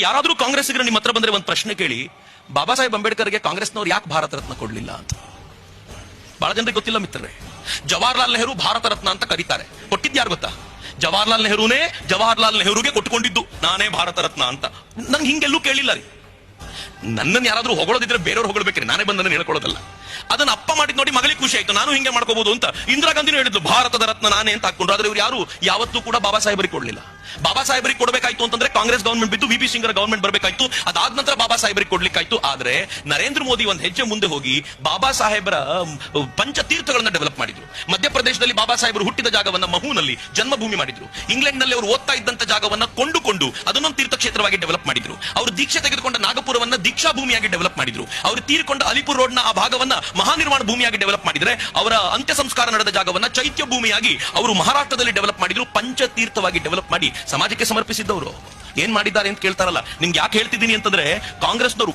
ಯಾರಾದ್ರೂ ಕಾಂಗ್ರೆಸ್ಸಿಗರು ನಿಮ್ಮ ಹತ್ರ ಬಂದ್ರೆ ಒಂದು ಪ್ರಶ್ನೆ ಕೇಳಿ, ಬಾಬಾ ಸಾಹೇಬ್ ಅಂಬೇಡ್ಕರ್ಗೆ ಕಾಂಗ್ರೆಸ್ನವ್ರು ಯಾಕೆ ಭಾರತ ರತ್ನ ಕೊಡ್ಲಿಲ್ಲ ಅಂತ? ಬಹಳ ಜನರಿಗೆ ಗೊತ್ತಿಲ್ಲ ಮಿತ್ರರೇ. ಜವಾಹರ್ಲಾಲ್ ನೆಹರು ಭಾರತ ರತ್ನ ಅಂತ ಕರೀತಾರೆ. ಕೊಟ್ಟಿದ್ದು ಯಾರು ಗೊತ್ತಾ? ಜವಾಹರ್ಲಾಲ್ ನೆಹರೂನೇ ಜವಾಹರ್ಲಾಲ್ ನೆಹರುಗೆ ಕೊಟ್ಟುಕೊಂಡಿದ್ದು ನಾನೇ ಭಾರತ ರತ್ನ ಅಂತ. ನಂಗೆ ಹಿಂಗೆಲ್ಲೂ ಕೇಳಿಲ್ಲ ರೀ. ನನ್ನನ್ನು ಯಾರಾದ್ರೂ ಹೊಗಳೋದಿದ್ರೆ ಬೇರೆಯವ್ರು ಹೊಗಳಬೇಕ್ರಿ. ನಾನೇ ಬಂದನ್ನು ಹೇಳ್ಕೊಳ್ಳೋದಲ್ಲ. ಅದನ್ನ ಅಪ್ಪ ಮಾಡಿದ್ ನೋಡಿ ಮಗಳಿಗೆ ಖುಷಿ ಆಯ್ತು. ನಾನು ಹಿಂಗೆ ಮಾಡ್ಕೋಬಹುದು ಅಂತ ಇಂದಿರಾ ಗಾಂಧಿನೂ ಹೇಳಿದ್ಲು. ಭಾರತದ ರತ್ನ ನಾನೇ ಅಂತ ಹಾಕೊಂಡ್ರು ಆದ್ರೆ ಇವ್ರು ಯಾರು ಯಾವತ್ತೂ ಕೂಡ ಬಾಬಾ ಸಾಹೇಬರಿಗೆ ಕೊಡ್ಲಿಲ್ಲ. ಬಾಬಾ ಸಾಹೇಬರಿಗೆ ಕೊಡಬೇಕಾಯ್ತು ಅಂತಂದ್ರೆ ಕಾಂಗ್ರೆಸ್ ಗವರ್ಮೆಂಟ್ ಬಿದ್ದು ವಿ ಸಿಂಗರ ಗವರ್ಮೆಂಟ್ ಬರಬೇಕಾಯ್ತು. ಅದಾದ ನಂತರ ಬಾಬಾ ಸಾಹೇಬರಿಗೆ ಕೊಡ್ಲಿಕ್ಕಾಯ್ತು. ಆದ್ರೆ ನರೇಂದ್ರ ಮೋದಿ ಒಂದು ಹೆಜ್ಜೆ ಮುಂದೆ ಹೋಗಿ ಬಾಬಾ ಸಾಹೇಬರ ಪಂಚತೀರ್ಥಗಳನ್ನ ಡೆವಲಪ್ ಮಾಡಿದ್ರು. ಮಧ್ಯಪ್ರದೇಶದಲ್ಲಿ ಬಾಬಾ ಸಾಹೇಬರು ಹುಟ್ಟಿದ ಜಾಗವನ್ನ ಮಹೂನಲ್ಲಿ ಜನ್ಮಭೂಮಿ ಮಾಡಿದ್ರು. ಇಂಗ್ಲೆಂಡ್ನಲ್ಲಿ ಅವರು ಓದ್ತಾ ಇದ್ದಂತ ಜಾಗವನ್ನ ಕೊಂಡುಕೊಂಡು ಅದನ್ನೊಂದು ತೀರ್ಥಕ್ಷೇತ್ರವಾಗಿ ಡೆವಲಪ್ ಮಾಡಿದ್ರು. ಅವರು ದೀಕ್ಷೆ ತೆಗೆದುಕೊಂಡ ನಾಗಪುರವನ್ನ ದೀಕ್ಷಾ ಭೂಮಿಯಾಗಿ ಡೆವಲಪ್ ಮಾಡಿದ್ರು. ಅವರು ತೀರಿಕೊಂಡ ಅಲಿಪುರ್ ರೋಡ್ನ ಆ ಭಾಗವನ್ನ ಮಹಾನಿರ್ಮಾಣ ಭೂಮಿಯಾಗಿ ಡೆವಲಪ್ ಮಾಡಿದ್ರೆ ಅವರ ಅಂತ್ಯ ಸಂಸ್ಕಾರ ನಡೆದ ಜಾಗವನ್ನ ಚೈತ್ಯ ಭೂಮಿಯಾಗಿ ಅವರು ಮಹಾರಾಷ್ಟ್ರದಲ್ಲಿ ಡೆವಲಪ್ ಮಾಡಿದ್ರು, ಪಂಚತೀರ್ಥವಾಗಿ ಡೆವಲಪ್ ಮಾಡಿ ಸಮಾಜಕ್ಕೆ ಸಮರ್ಪಿಸಿದ್ದವರು. ಏನ್ ಮಾಡಿದ್ದಾರೆ ಅಂತ ಕೇಳ್ತಾರಲ್ಲ. ನಿಮ್ಗೆ ಯಾಕೆ ಹೇಳ್ತಿದ್ದೀನಿ ಅಂತಂದ್ರೆ ಕಾಂಗ್ರೆಸ್ನವರು